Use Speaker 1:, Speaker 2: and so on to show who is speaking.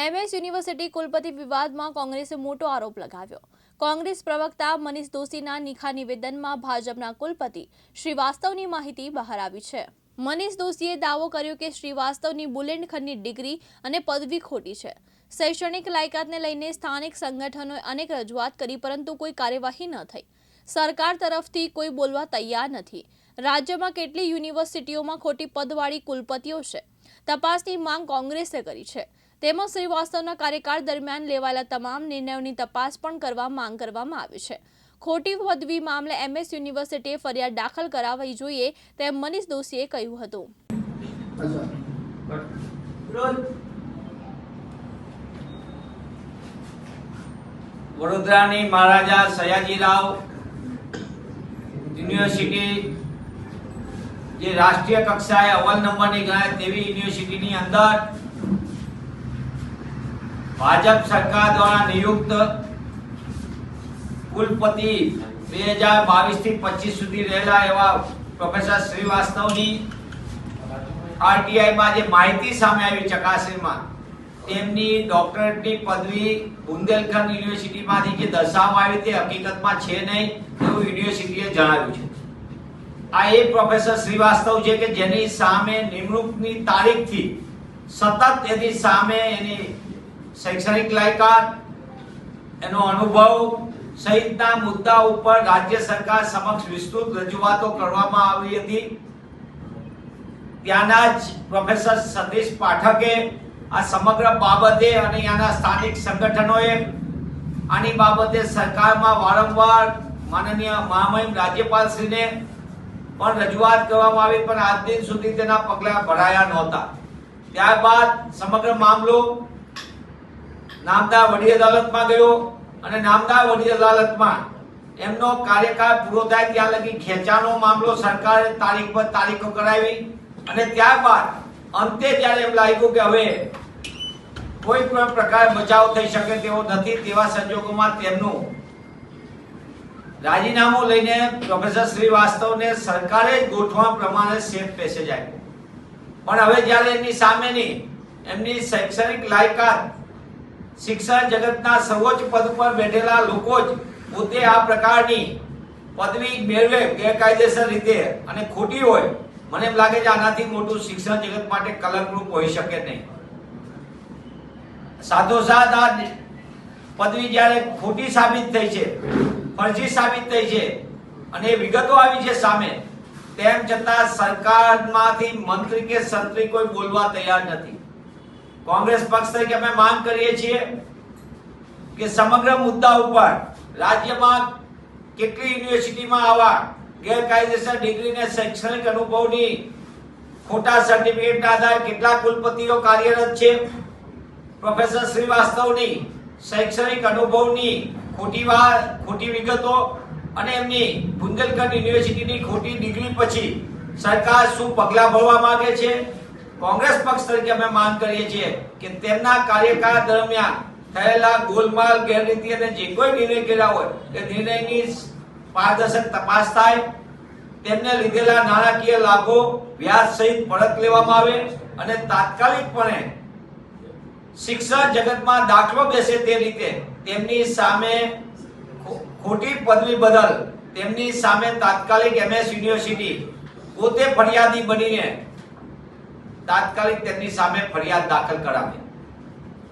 Speaker 1: MS university કુલપતિ વિવાદમાં કોંગ્રેસે મોટો આરોપ લગાવ્યો. કોંગ્રેસ પ્રવક્તા મનીષ દોશીના નિખા નિવેદનમાં ભાજપના કુલપતિ શ્રીવાસ્તવની માહિતી બહાર આવી છે. મનીષ દોશીએ દાવો કર્યો કે શ્રીવાસ્તવની બુલેન્ડખંડની ડિગ્રી અને પદવી ખોટી છે. શૈક્ષણિક લાયકાતને લઈને સ્થાનિક સંગઠનોએ અનેક રજૂઆત કરી, પરંતુ કોઈ કાર્યવાહી ન થઈ. સરકાર તરફથી કોઈ બોલવા તૈયાર નથી. રાજ્યમાં કેટલી યુનિવર્સિટીઓમાં ખોટી પદવાળી કુલપતિઓ છે? તપાસની માંગ કોંગ્રેસે કરી છે. તેમજ શ્રીવાસ્તવના કાર્યકાળ દરમિયાન લેવાયેલા તમામ નિર્ણયોની તપાસ પણ કરવા માંગ કરવામાં આવી છે. ખોટી પદવી મામલે એમએસ યુનિવર્સિટીએ ફરિયાદ દાખલ કરાવવી જોઈએ તેમ મનીષ દોશીએ કહ્યું હતું.
Speaker 2: વડોદરાની મહારાજા સયાજીરાવ યુનિવર્સિટી જે રાષ્ટ્રીય કક્ષાએ અવ્વલ નંબરની ગણાય તેવી યુનિવર્સિટીની અંદર ભાજપ સરકાર દ્વારા નિયુક્ત કુલપતિ બે હજાર બાવીસથી પચીસ સુધી રહેલા એવા પ્રોફેસર શ્રીવાસ્તવની આરટીઆઈમાં જે માહિતી સામે આવી ચકાસણીમાં, તેમની ડોક્ટરેટની પદવી બુંદેલખંડ યુનિવર્સિટીમાંથી જે દર્શાવવામાં આવી તે હકીકતમાં છે નહીં એવું યુનિવર્સિટીએ જણાવ્યું છે. આ એ પ્રોફેસર શ્રીવાસ્તવ છે કે જેની સામે નિમણૂકની તારીખથી સતત એની સામે એની શૈક્ષણિક લાયકાત, એનો અનુભવ સહિતના મુદ્દા ઉપર રાજ્ય સરકાર સમક્ષ વિસ્તૃત રજૂઆતો કરવામાં આવી હતી. ત્યાંના જ પ્રોફેસર સતીશ પાઠકે આ સમગ્ર બાબતે અને ત્યાંના સ્થાનિક સંગઠનોએ આની બાબતે સરકારમાં વારંવાર માનનીય મહામહિમ રાજ્યપાલશ્રીને પણ રજૂઆત કરવામાં આવી, પણ આજ દિન સુધી તેના પગલાં ભરાયા નહોતા. ત્યારબાદ સમગ્ર મામલો નામદાર વડી અદાલતમાં ગયો અને નામદાર વડી અદાલતમાં એમનો કાર્યકાળ પૂરો થાય ત્યાં લગી ખેંચાનો મામલો સરકારે તારીખ પર તારીખો કરાવી અને ત્યારબાદ અંતે જ્યારે એમ લાગ્યું કે હવે કોઈ પણ પ્રકારે બચાવ થઈ શકે તેવો નથી તેવા સંજોગોમાં તેમનું રાજીનામું લઈને પ્રોફેસર શ્રીવાસ્તવને સરકારે જ ગોઠવા પ્રમાણે સેફ પેસેજ આપ્યો પણ હવે જ્યારે એમની સામેની એમની શૈક્ષણિક લાયકાત શિક્ષણ જગતના સર્વોચ્ચ પદ પર બેઠેલા લોકો જ પોતે આ પ્રકારની પદવી મેળવે ગેરકાયદેસર રીતે અને ખોટી હોય. મને એમ લાગે છે આનાથી મોટું શિક્ષણ જગત માટે કલંકરૂપ હોઈ શકે નહીં. સાથોસાથ આ પદવી જ્યારે ખોટી સાબિત થઈ છે, ફરજી સાબિત થઈ છે અને વિગતો આવી છે સામે, તેમ છતાં સરકારમાંથી મંત્રી કે સંત્રી કોઈ બોલવા તૈયાર નથી. કોંગ્રેસ પક્ષ તરીકે અમે માંગ કરીએ છીએ કે સમગ્ર મુદ્દા ઉપર રાજ્યમાં કેટલી યુનિવર્સિટીમાં આવા ગેરકાયદેસર ડિગ્રીને શૈક્ષણિક અનુભવની ખોટા સર્ટિફિકેટ આધારે કેટલા કુલપતિઓ કાર્યરત છે? પ્રોફેસર શ્રીવાસ્તવની શૈક્ષણિક અનુભવની ખોટી વાત ખોટી વિગતો અને એમની બુંદેલખંડ યુનિવર્સિટીની ખોટી ડિગ્રી પછી સરકાર શું પગલાં ભરવા માંગે છે? કોંગ્રેસ પક્ષ તરીકે અમે માંગ કરીએ છીએ કે તેમના કાર્યકાળ દરમિયાન થયેલા ગોલમાલ, ગેરરીતિ અને જે કોઈ નિર્ણય કર્યા હોય તે નિર્ણયની પારદર્શક તપાસ થાય. તેમને લીધેલા નાણાકીય લાભો વ્યાજ સહિત પરત લેવામાં આવે અને તાત્કાલિકપણે શિક્ષણ જગતમાં દાખલો બેસે તે રીતે તેમની સામે ખોટી પદવી બદલ તેમની સામે તાત્કાલિક એમએસ યુનિવર્સિટી પોતે ફરિયાદી બનીને તાત્કાલિક તેમની સામે ફરિયાદ દાખલ કરાવે.